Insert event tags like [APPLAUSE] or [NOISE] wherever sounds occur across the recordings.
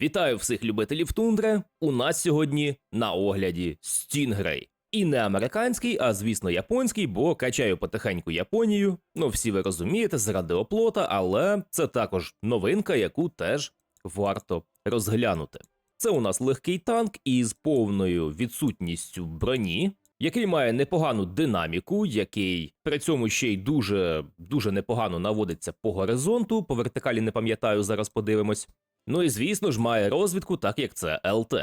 Вітаю всіх любителів тундри. У нас сьогодні на огляді Стінгрей. І не американський, а звісно японський, бо качаю потихеньку Японію. Ну, всі ви розумієте, заради оплота, але це також новинка, яку теж варто розглянути. Це у нас легкий танк із повною відсутністю броні, який має непогану динаміку, який при цьому ще й дуже дуже непогано наводиться по горизонту. По вертикалі не пам'ятаю, зараз подивимось. Ну і звісно ж має розвідку, так як це ЛТ.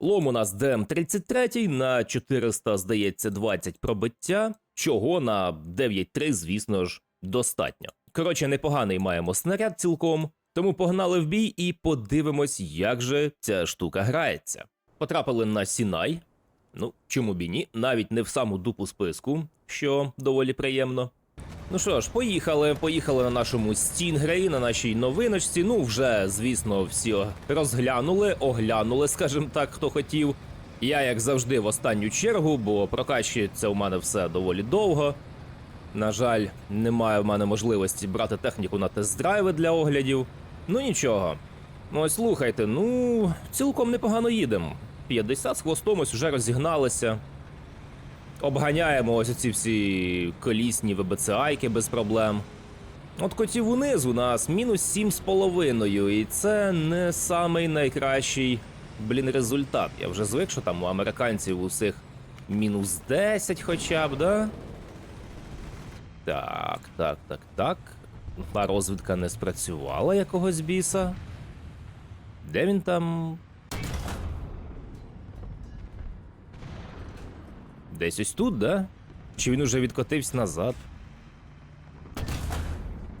Лом у нас ДМ-33 на 400, здається, 20 пробиття, чого на 9.3, звісно ж, достатньо. Коротше, непоганий маємо снаряд цілком, тому погнали в бій і подивимось, як же ця штука грається. Потрапили на Сінай. Ну, чому б і ні, навіть не в саму дупу списку, що доволі приємно. Ну що ж, поїхали. Поїхали на нашому Стінгреї, на нашій новиночці. Ну, вже, звісно, всі розглянули, оглянули, скажімо так, хто хотів. Я, як завжди, в останню чергу, бо прокачується у мене все доволі довго. На жаль, немає в мене можливості брати техніку на тест-драйви для оглядів. Ну нічого. Ну ось слухайте, ну цілком непогано їдемо. 50 з хвостом ось вже розігналися. Обганяємо ось ці всі колісні ВБЦАйки без проблем. От котів униз у нас мінус 7,5, і це не самий найкращий, блін, результат. Я вже звик, що там у американців усіх мінус 10 хоча б, да? Так, так, так, так. Та розвідка не спрацювала якогось біса. Де він там? Десь ось тут, да? Чи він уже відкотився назад?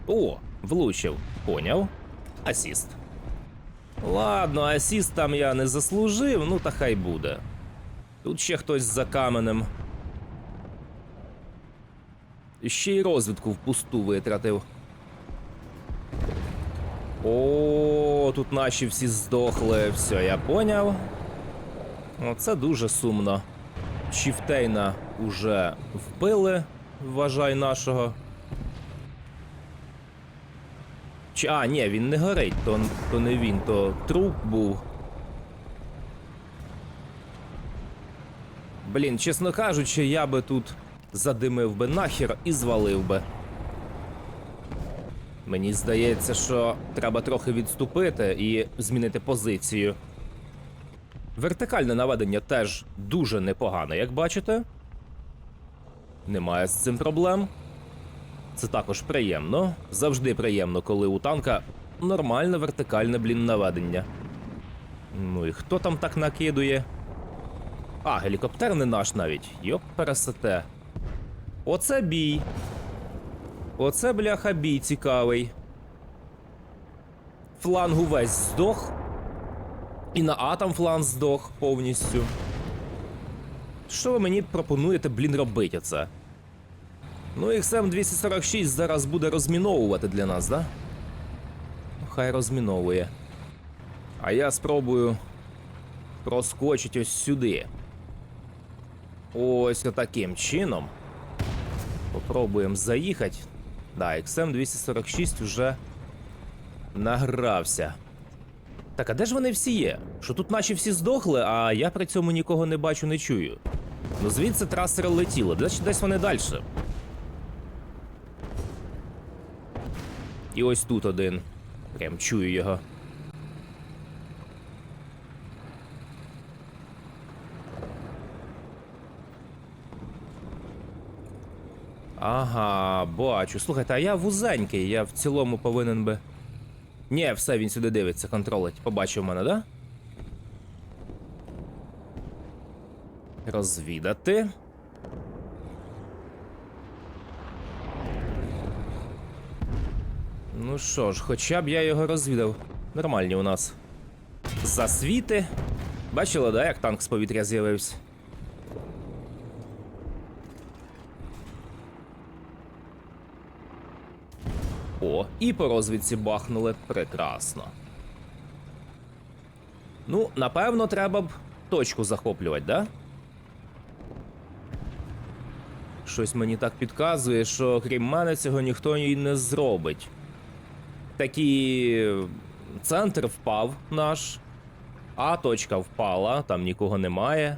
О, влучив. Поняв. Асіст. Ладно, асіст там я не заслужив, ну та хай буде. Тут ще хтось за каменем. Ще й розвідку впусту витратив. О, тут наші всі здохли. Все, я поняв. Оце дуже сумно. Чіфтейна уже вбили, вважай нашого. Чи, а, ні, він не горить, то, то не він, то труп був. Блін, чесно кажучи, я би тут задимив би нахер і звалив би. Мені здається, що треба трохи відступити і змінити позицію. Вертикальне наведення теж дуже непогане, як бачите. Немає з цим проблем. Це також приємно. Завжди приємно, коли у танка нормальне вертикальне блін наведення. Ну і хто там так накидує? А, гелікоптер не наш навіть. Йоп, пересете. Оце бій. Оце бляха бій цікавий. Фланг увесь здох. І на атом фланг здох повністю. Що ви мені пропонуєте, блін, робити це? Ну, XM 246 зараз буде розміновувати для нас, да? Хай розміновує. А я спробую проскочити ось сюди. Ось таким чином. Попробуємо заїхати. Да, XM 246 вже награвся. Так, а де ж вони всі є? Що тут наші всі здохли, а я при цьому нікого не бачу, не чую. Ну звідси трасери летіли, десь, десь вони далі. І ось тут один. Прям чую його. Ага, бачу. Слухайте, а я вузенький, я в цілому повинен би. Ні, все, він сюди дивиться, контролить. Побачив мене, да? Розвідати. Ну що ж, хоча б я його розвідав. Нормальні у нас. Засвіти. Бачили, да, як танк з повітря з'явився? О, і по розвідці бахнули прекрасно. Ну, напевно, треба б точку захоплювати, да? Щось мені так підказує, що крім мене цього ніхто і не зробить. Такий центр впав наш. А точка впала, там нікого немає.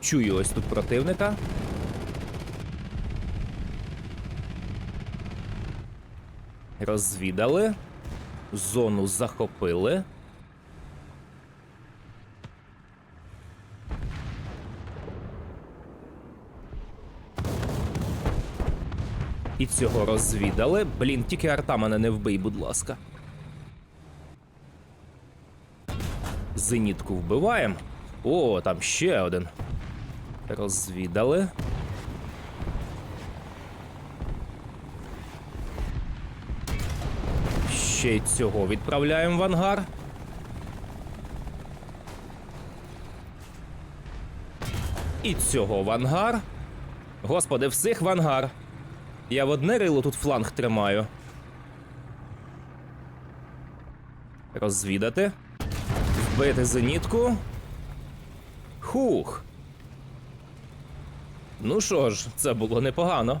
Чую ось тут противника. Розвідали. Зону захопили. І цього розвідали. Блін, тільки арта мене не вбий, будь ласка. Зенітку вбиваємо. О, там ще один. Розвідали. Ще й цього відправляємо в ангар. І цього в ангар. Господи, всіх в ангар. Я в одне рило тут фланг тримаю. Розвідати. Вбити зенітку. Хух. Ну що ж, це було непогано.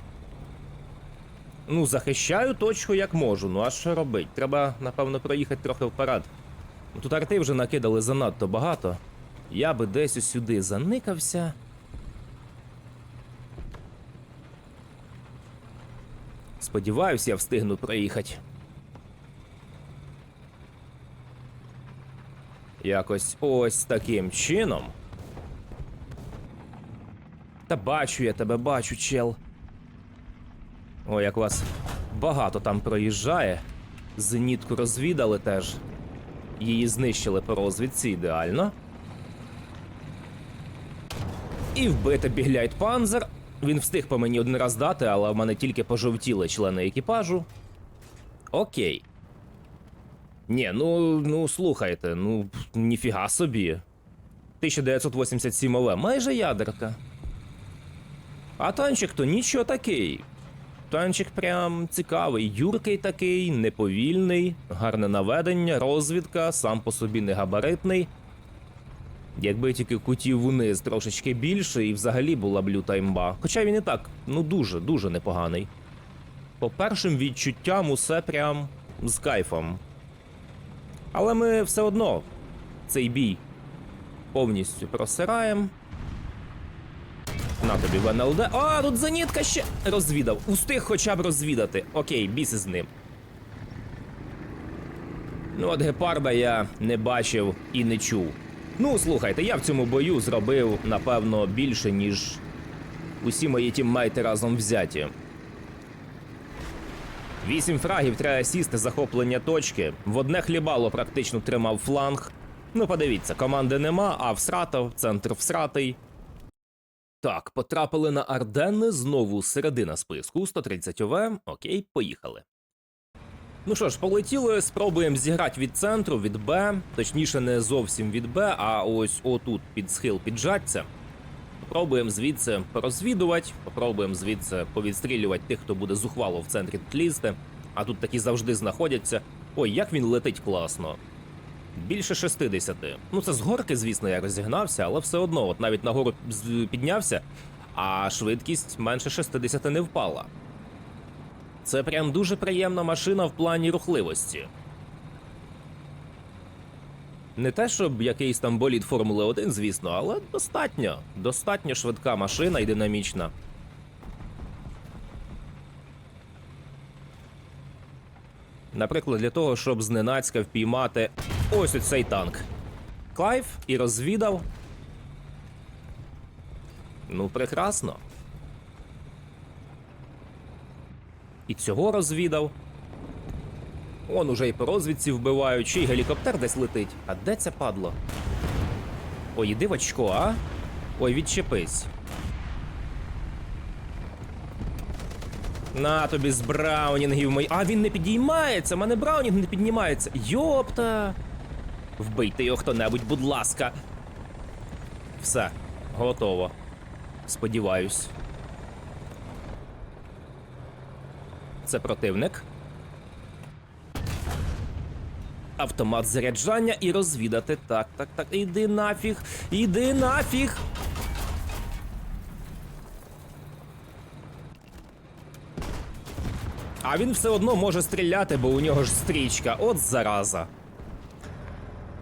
Ну, захищаю точку як можу. Ну а що робить? Треба, напевно, проїхати трохи вперед. Ну, Тут арти вже накидали занадто багато. Я би десь сюди заникався. Сподіваюсь, я встигну проїхати. Якось ось таким чином. Та бачу я тебе, бачу, чел. О, як вас багато там проїжджає. Зенітку розвідали теж. Її знищили по розвідці ідеально. І вбити бігляйт панзер. Він встиг по мені один раз дати, але в мене тільки пожовтіли члени екіпажу. Окей. Ні, ну, ну слухайте, ну ніфіга собі. 1987 ОВ, майже ядерка. А танчик то нічого такий. Танчик прям цікавий, юркий такий, неповільний, гарне наведення, розвідка, сам по собі не габаритний. Якби тільки кутів вниз трошечки більше, і взагалі була б люта імба. Хоча він і так, ну дуже, дуже непоганий. По першим відчуттям усе прям з кайфом. Але ми все одно цей бій повністю просираємо. На тобі в НЛД. А, тут зенітка ще розвідав. Устиг хоча б розвідати. Окей, біси з ним. Ну, от гепарда я не бачив і не чув. Ну, слухайте, я в цьому бою зробив, напевно, більше, ніж усі мої тіммейти разом взяті. Вісім фрагів треба сісти захоплення точки. В одне хлібало практично тримав фланг. Ну, подивіться, команди нема, а всратав, центр всратий. Так, потрапили на Арденни, знову середина списку, 130 ОВ. Окей, поїхали. Ну що ж, полетіли, спробуємо зіграти від центру, від Б. Точніше, не зовсім від Б, а ось отут під схил піджаться. Попробуємо звідси порозвідувати, попробуємо звідси повідстрілювати тих, хто буде зухвало в центрі тут лізти. А тут такі завжди знаходяться. Ой, як він летить класно. Більше 60. Ну, це з горки, звісно, я розігнався, але все одно, от навіть нагору піднявся, а швидкість менше 60 не впала. Це прям дуже приємна машина в плані рухливості. Не те, щоб якийсь там болід Формули 1, звісно, але достатньо. Достатньо швидка машина і динамічна. Наприклад, для того, щоб зненацька впіймати ось оцей танк. Кайф і розвідав. Ну, прекрасно. І цього розвідав. Он уже й по розвідці вбивають, чи гелікоптер десь летить. А де це падло? Ой, іди в очко, а? Ой, відчепись. На тобі з браунінгів мої. А він не підіймається! У мене браунінг не піднімається. Йопта! Вбийте його хто-небудь, будь ласка. Все, готово. Сподіваюсь. Це противник. Автомат заряджання і розвідати. Так, так, так. Іди нафіг. Іди нафіг. А він все одно може стріляти, бо у нього ж стрічка. От зараза.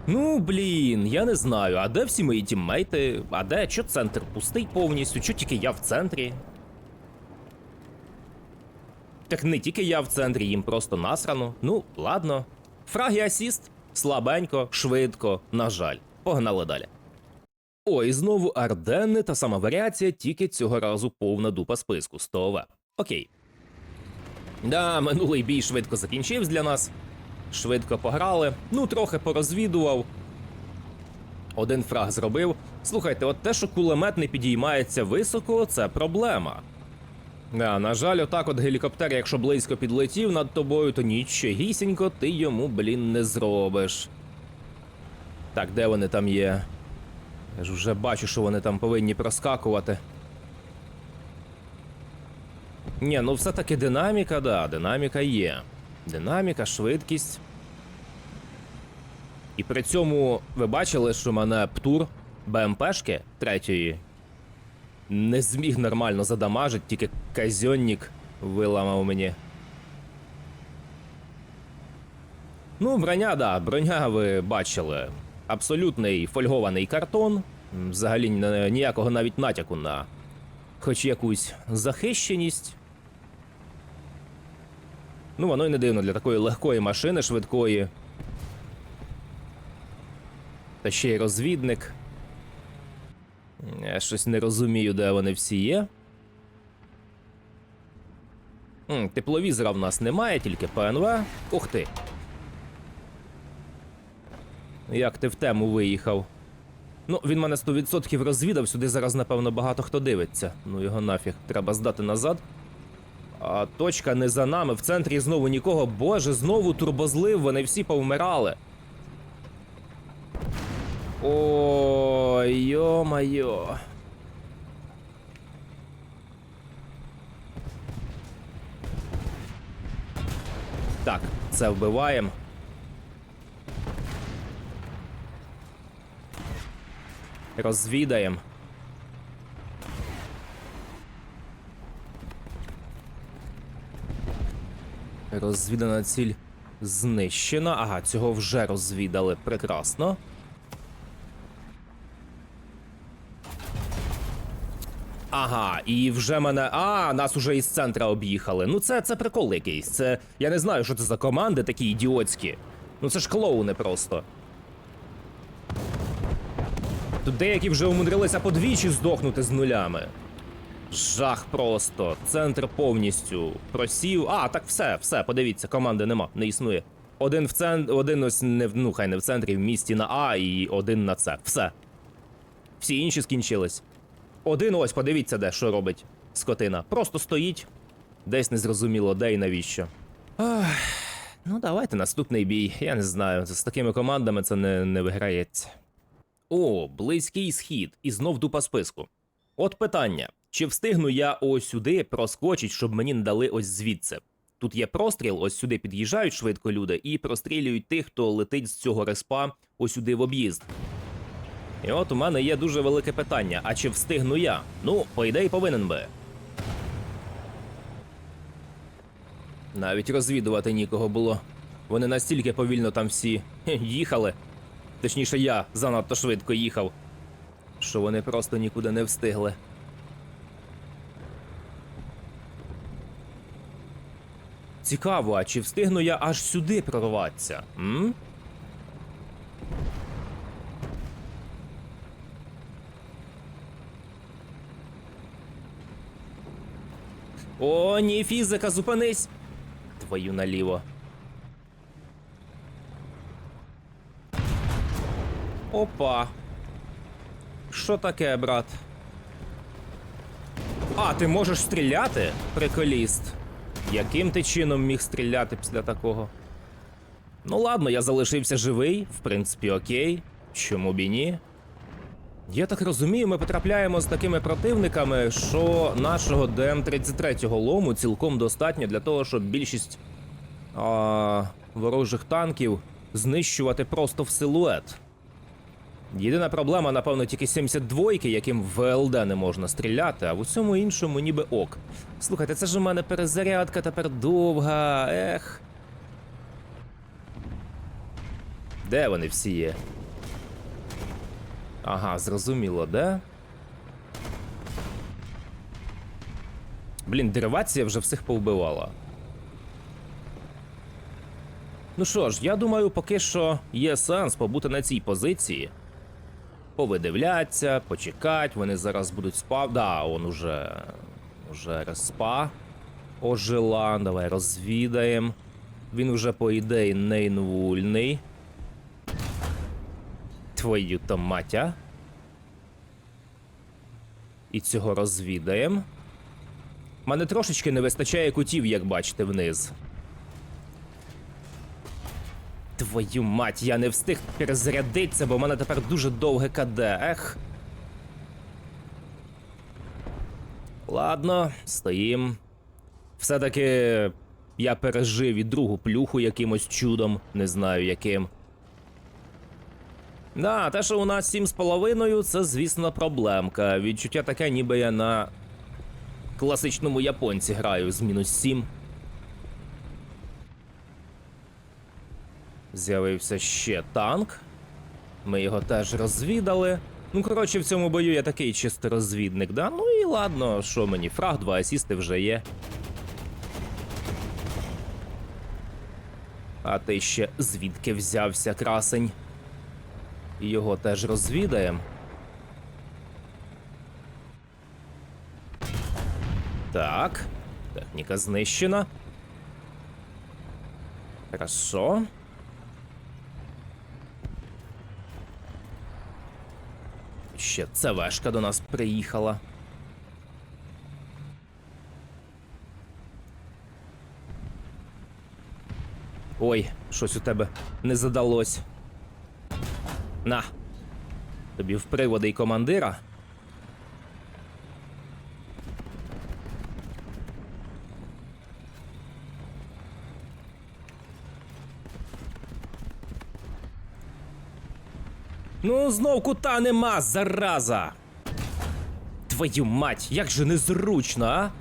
Ну, блін, я не знаю, а де всі мої тіммейти? А де? Чо центр пустий повністю? Чо тільки я в центрі? Так не тільки я в центрі, їм просто насрано. Ну, ладно. Фраги асіст. Слабенько, швидко, на жаль. Погнали далі. Ой, знову Арденни, та сама варіація, тільки цього разу повна дупа списку 100 ОВ. Окей. Да, минулий бій швидко закінчився для нас. Швидко пограли. Ну, трохи порозвідував. Один фраг зробив. Слухайте, от те, що кулемет не підіймається високо, це проблема. Да, на жаль, отак от гелікоптер, якщо близько підлетів над тобою, то нічогісінько ти йому, блін, не зробиш. Так, де вони там є? Я ж вже бачу, що вони там повинні проскакувати. Ні, ну все-таки динаміка, да, динаміка є. Динаміка, швидкість. І при цьому ви бачили, що мене птур БМПшки третьої не зміг нормально задамажить, тільки казьонник виламав мені. Ну, броня, да, броня ви бачили. Абсолютний фольгований картон. Взагалі ніякого навіть натяку на хоч якусь захищеність. Ну, воно й не дивно для такої легкої машини, швидкої. Та ще й розвідник. Я щось не розумію, де вони всі є. М, тепловізора в нас немає, тільки ПНВ. Ух ти. Як ти в тему виїхав? Ну, він мене 100% розвідав, сюди зараз, напевно, багато хто дивиться. Ну його нафіг, треба здати назад. Точка не за нами. В центрі знову нікого. Боже, знову турбозлив, вони всі повмирали. Ой, йо-майо. Так, це вбиваємо. Розвідаємо. Розвідана ціль знищена. Ага, цього вже розвідали. Прекрасно. Ага, і вже мене. А, нас уже із центра об'їхали. Ну це, це прикол якийсь. Це. Я не знаю, що це за команди такі ідіотські. Ну це ж клоуни просто. Тут деякі вже умудрилися подвічі здохнути з нулями. Жах просто. Центр повністю просів. А, так все, все, подивіться, команди нема, не існує. Один в центр, один ось не в- ну, хай не в центрі, в місті на А і один на С. Все. Всі інші скінчились. Один ось, подивіться, де що робить скотина. Просто стоїть, десь незрозуміло, де і навіщо. Ах, ну, давайте наступний бій. Я не знаю. З такими командами це не, не виграється. О, близький схід, і знов дупа списку. От питання: чи встигну я ось сюди проскочить, щоб мені не дали ось звідси? Тут є простріл, ось сюди під'їжджають швидко люди і прострілюють тих, хто летить з цього респа ось сюди в об'їзд. І от у мене є дуже велике питання: а чи встигну я? Ну, по ідеї, повинен би. Навіть розвідувати нікого було. Вони настільки повільно там всі [LAUGHS] їхали. Точніше, я занадто швидко їхав, що вони просто нікуди не встигли. Цікаво, а чи встигну я аж сюди прорватися? М? О, ні, фізика, зупинись! Твою наліво. Опа. Що таке, брат? А, ти можеш стріляти? Приколіст. Яким ти чином міг стріляти після такого? Ну ладно, я залишився живий, в принципі, окей. Чому б і ні? Я так розумію, ми потрапляємо з такими противниками, що нашого ДМ-33 лому цілком достатньо для того, щоб більшість а, ворожих танків знищувати просто в силует. Єдина проблема, напевно, тільки 72-ки, яким в ВЛД не можна стріляти, а в усьому іншому ніби ок. Слухайте, це ж у мене перезарядка тепер довга, ех. Де вони всі є? Ага, зрозуміло, де? Блін, деривація вже всіх повбивала. Ну що ж, я думаю, поки що є сенс побути на цій позиції. Повидивляться, почекать, вони зараз будуть спа. Да, он уже. Уже респа ожила. Давай розвідаємо. Він уже, по ідеї, не інвульний. Твою то матя. І цього розвідаємо. Мене трошечки не вистачає кутів, як бачите, вниз. Твою мать, я не встиг перезарядитися, бо в мене тепер дуже довге КД. Ех. Ладно, стоїм. Все-таки я пережив і другу плюху якимось чудом, не знаю яким. Да, те, що у нас 7,5, це, звісно, проблемка. Відчуття таке, ніби я на класичному японці граю з мінус 7. З'явився ще танк. Ми його теж розвідали. Ну, коротше, в цьому бою я такий чисто розвідник, да? Ну і ладно, що мені, фраг, два асісти вже є. А ти ще звідки взявся, красень? Його теж розвідаємо. Так, техніка знищена. Хорошо. Ще ЦВшка до нас приїхала. Ой, щось у тебе не задалось. На. Тобі в приводи й командира. Ну, знов кута нема, зараза. Твою мать, як же незручно, а?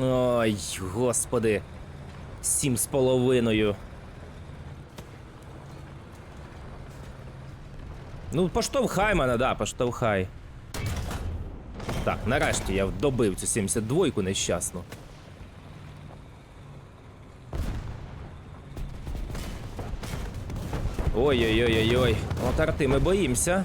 Ой, господи. Сім з половиною. Ну, поштовхай мене, да, поштовхай. Так, нарешті я добив цю 72-ку нещасну. Ой-ой-ой-ой-ой. От арти ми боїмося.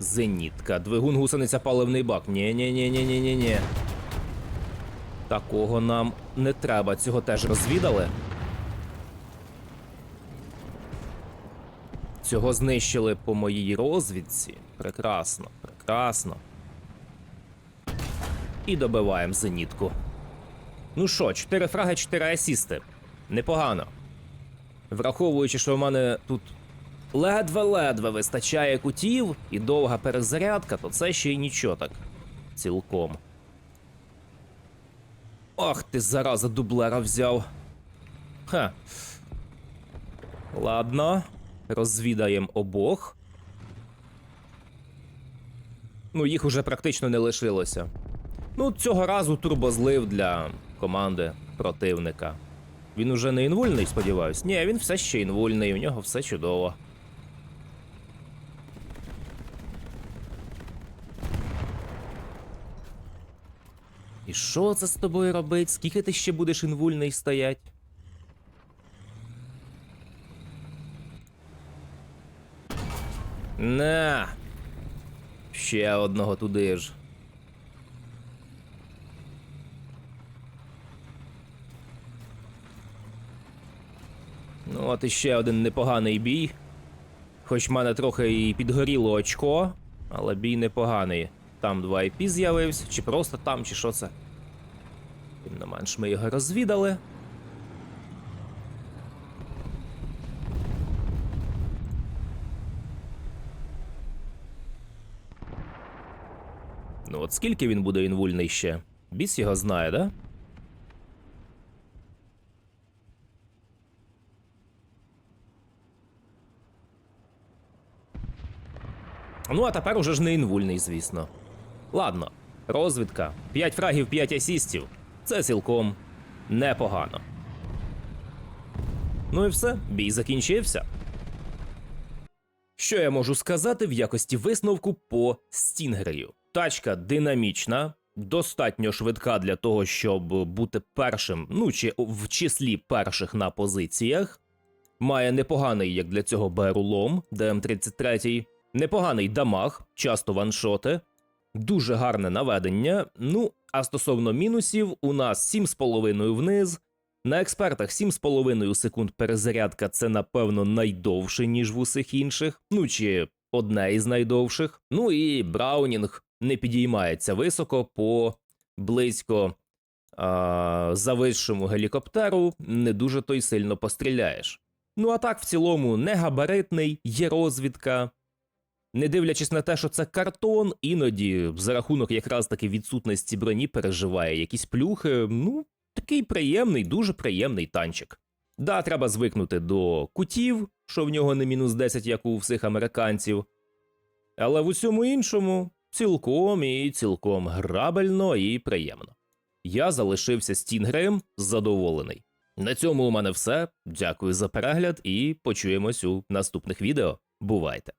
Зенітка. Двигун гусениця паливний бак. Ні-ні-ні-ні-ні-ні. Такого нам не треба. Цього теж розвідали. Цього знищили по моїй розвідці. Прекрасно, прекрасно. І добиваємо зенітку. Ну що, 4 фраги, 4 асісти. Непогано. Враховуючи, що в мене тут ледве-ледве вистачає кутів і довга перезарядка, то це ще й нічого так. Цілком. Ах ти зараза дублера взяв. Ха. Ладно. Розвідаємо обох. Ну, їх уже практично не лишилося. Ну, цього разу турбозлив для команди противника. Він уже не інвульний, сподіваюсь. Ні, він все ще інвульний, у нього все чудово. І що це з тобою робить? Скільки ти ще будеш інвульний стоять? На. Ще одного туди ж. Ну, от іще один непоганий бій. Хоч в мене трохи і підгоріло очко, але бій непоганий. Там два IP з'явився, чи просто там, чи що це. Тим не менш, ми його розвідали. От скільки він буде інвульний ще? Біс його знає, да? Ну а тепер уже ж не інвульний, звісно. Ладно, розвідка, 5 фрагів, 5 асістів. Це цілком непогано. Ну і все, бій закінчився. Що я можу сказати в якості висновку по стінгерію? Тачка динамічна, достатньо швидка для того, щоб бути першим, ну чи в числі перших на позиціях. Має непоганий, як для цього БРУ-лом ДМ-33, непоганий дамаг, часто ваншоти, дуже гарне наведення. Ну, а стосовно мінусів, у нас 7,5 вниз. На експертах 7,5 секунд перезарядка це, напевно, найдовше, ніж в усіх інших, ну чи одне із найдовших. Ну і Браунінг не підіймається високо по близько а, зависшому гелікоптеру, не дуже то й сильно постріляєш. Ну а так, в цілому, не габаритний, є розвідка. Не дивлячись на те, що це картон, іноді за рахунок якраз таки відсутності броні переживає якісь плюхи. Ну, такий приємний, дуже приємний танчик. Да, треба звикнути до кутів, що в нього не мінус 10, як у всіх американців. Але в усьому іншому цілком і цілком грабельно і приємно. Я залишився стінгреєм задоволений. На цьому у мене все. Дякую за перегляд і почуємось у наступних відео. Бувайте!